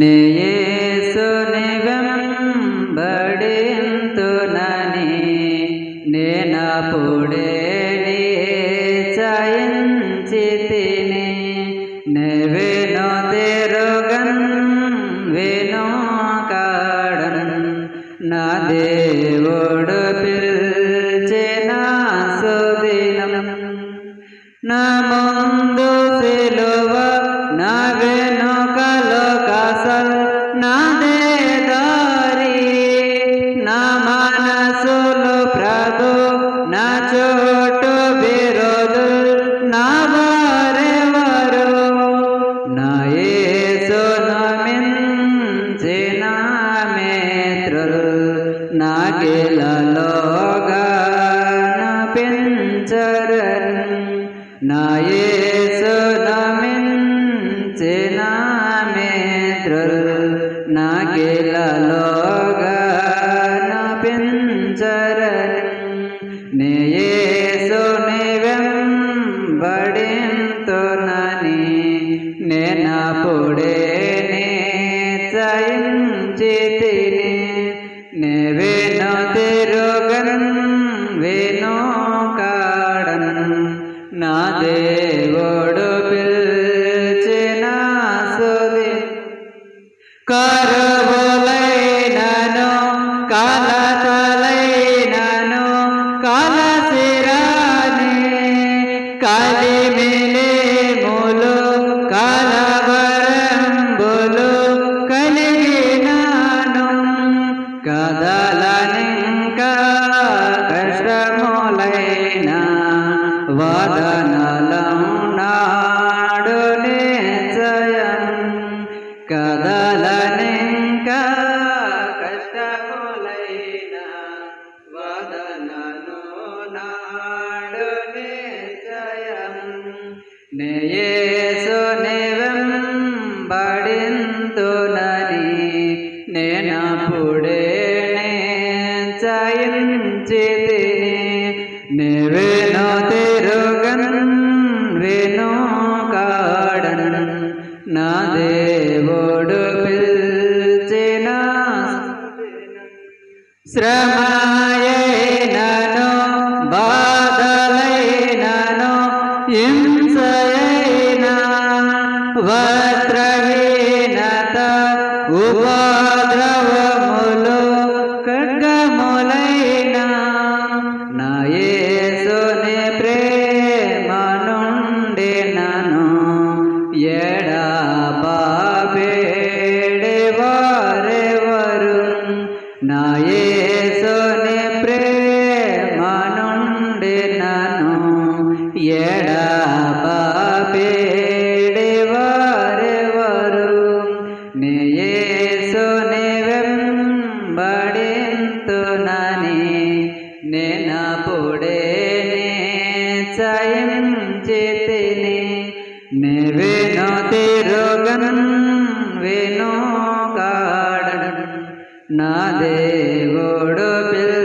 నేయేసుని వెంబడింతునని నేనప్పుడే నా గిలలోగా పెంచరన్ నా యేసును మించిన మిత్రులు నా గిలలోగా పెంచరన్ నే యేసుని వెంబడింతునని నేనప్పుడే నిశ్చయించి తిని దేవుడు పిలిచిన సుది కరువులైనను కలతలైనను కలసిరాని కలిమిలి ములు కలవరంబులు కలిగినాను. కదలనింకా కష్టములైన వదనలం నేయేసుని వెంబడింతునని నేనప్పుడే నిశ్చయించి తిని నెవిను తిరుగన్ విను కాడన్ నా దేవుడు పిల్చిన శ్రమయైనను मत्र न उप ದೇವೋಡು ಪಿಲ್